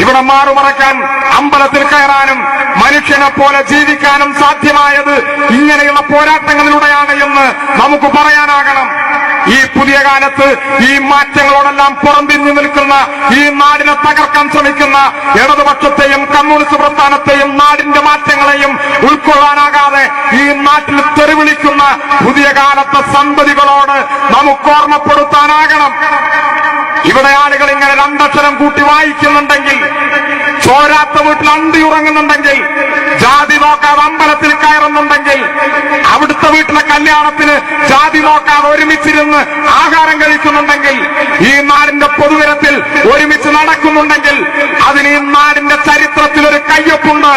ഇവിടെ മാറുമറക്കാൻ അമ്പലത്തിൽ കയറാനും മനുഷ്യനെ പോലെ ജീവിക്കാനും സാധ്യമായത് ഇങ്ങനെയുള്ള പോരാട്ടങ്ങളിലൂടെയാണ് എന്ന് നമുക്ക് പറയാനാകണം. ഈ പുതിയ കാലത്ത് ഈ മാറ്റങ്ങളോടെല്ലാം പുറംതിരിഞ്ഞു നിൽക്കുന്ന ഈ നാടിനെ തകർക്കാൻ ശ്രമിക്കുന്ന ഇടതുപക്ഷത്തെയും കമ്മ്യൂണിസ്റ്റ് പ്രസ്ഥാനത്തെയും നാടിന്റെ മാറ്റങ്ങളെയും ഉൾക്കൊള്ളാനാകാതെ ഈ നാട്ടിൽ തെറിവിളിക്കുന്ന പുതിയ കാലത്തെ സന്തതികളോട് നമുക്ക് ഓർമ്മപ്പെടുത്താനാകണം. ഇവിടെ ആളുകൾ ഇങ്ങനെ രണ്ടക്ഷരം കൂട്ടി വായിക്കുന്നുണ്ടെങ്കിൽ ചോരാത്ത വീട്ടിൽ അണ്ടി ഉറങ്ങുന്നുണ്ടെങ്കിൽ ജാതി നോക്കാതെ അമ്പലത്തിൽ കയറുന്നുണ്ടെങ്കിൽ അവിടുത്തെ വീട്ടിലെ കല്യാണത്തിന് ജാതി നോക്കാതെ ഒരുമിച്ചിരുന്ന് ആഹാരം കഴിക്കുന്നുണ്ടെങ്കിൽ ഈ നാടിന്റെ പൊതുവിരത്തിൽ ഒരുമിച്ച് നടക്കുന്നുണ്ടെങ്കിൽ അതിന് ഈ നാടിന്റെ ചരിത്രത്തിൽ ഒരു കയ്യൊപ്പുണ്ട്.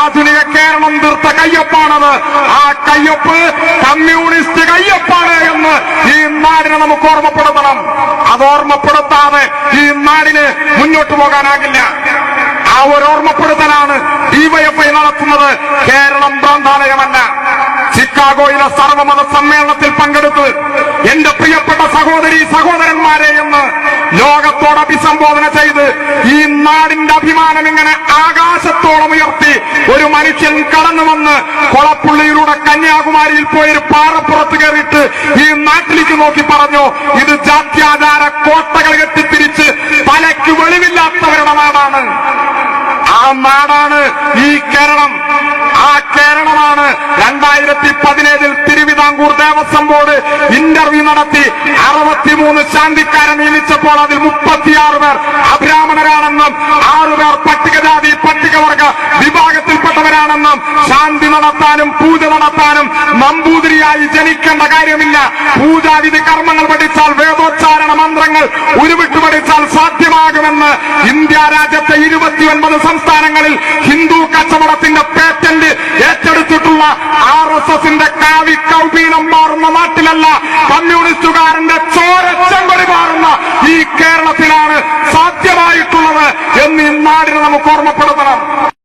ആധുനിക കേരളം തീർത്ത കയ്യൊപ്പാണത്. ആ കയ്യൊപ്പ് കമ്മ്യൂണിസ്റ്റ് കയ്യൊപ്പാണ് എന്ന് ഈ നാടിനെ നമുക്ക് ഓർമ്മപ്പെടുത്തണം. അത് ഓർമ്മപ്പെടുത്താതെ ഈ നാടിന് മുന്നോട്ട് പോകാനാകില്ല. ആ ഒരു ഓർമ്മപ്പെടുത്തലാണ് ഡിവൈഎഫ്ഐ നടത്തുന്നത്. കേരളം ഭ്രാന്താലയമല്ല. ചിക്കാഗോയിലെ സർവമത സമ്മേളനത്തിൽ പങ്കെടുത്ത് എന്റെ പ്രിയപ്പെട്ട സഹോദരി സഹോദരന്മാരെ എന്ന് ലോകത്തോട് അഭിസംബോധന ചെയ്ത് ഈ നാടിന്റെ അഭിമാനം ഇങ്ങനെ ആകാശത്തോളം ഉയർത്തി ഒരു മനുഷ്യൻ കടന്നു വന്ന് കൊളപ്പുള്ളിയിലൂടെ കന്യാകുമാരിയിൽ പോയി ഒരു പാറപ്പുറത്ത് കയറിയിട്ട് ഈ നാട്ടിലേക്ക് നോക്കി പറഞ്ഞു ഇത് ജാത്യാചാര കോട്ടകൾ കെട്ടിത്തിരിച്ച് തലയ്ക്ക് വെളിവില്ലാത്തവരുടെ നാടാണ്. ആ നാടാണ് ഈ കേരളം. ആ കേരളമാണ് രണ്ടായിരത്തി പതിനേഴിൽ തിരുവിതാംകൂർ ദേവസ്വം ബോർഡ് ഇന്റർവ്യൂ നടത്തി. അറുപത്തിമൂന്ന് ശാന്തിക്കാരെ നിയമിച്ചപ്പോൾ അതിൽ മുപ്പത്തിയാറ് പേർ അബ്രാഹ്മണരാണെന്നും ആറുപേർ പട്ടികജാതി പട്ടികവർഗ വിഭാഗത്തിൽപ്പെട്ടവരാണെന്നും ശാന്തി നടത്താനും പൂജ നടത്താനും നമ്പൂതിരിയായി ജനിക്കേണ്ട കാര്യമില്ല. പൂജാവിധി കർമ്മങ്ങൾ പഠിച്ചാൽ വേദോച്ചാരണ മന്ത്രങ്ങൾ ഉരുവിട്ട് പഠിച്ചാൽ സാധ്യമാകുമെന്ന് ഇന്ത്യ രാജ്യത്തെ ഇരുപത്തിയൊൻപത് സംസ്ഥാനങ്ങളിൽ ഹിന്ദു കച്ചവടത്തിന്റെ പേറ്റന്റ് ഏറ്റെടുത്തിട്ടുള്ള ആർ എസ് എസിന്റെ കാവി കൗപീനം മാറുന്ന നാട്ടിലല്ല കമ്മ്യൂണിസ്റ്റുകാരന്റെ ചോരച്ചങ്കൊടി മാറുന്ന ഈ കേരളത്തിലാണ് സാധ്യമായിട്ടുള്ളത് എന്ന് ഈ നാടിനെ നമുക്ക് ഓർമ്മപ്പെടുത്തണം.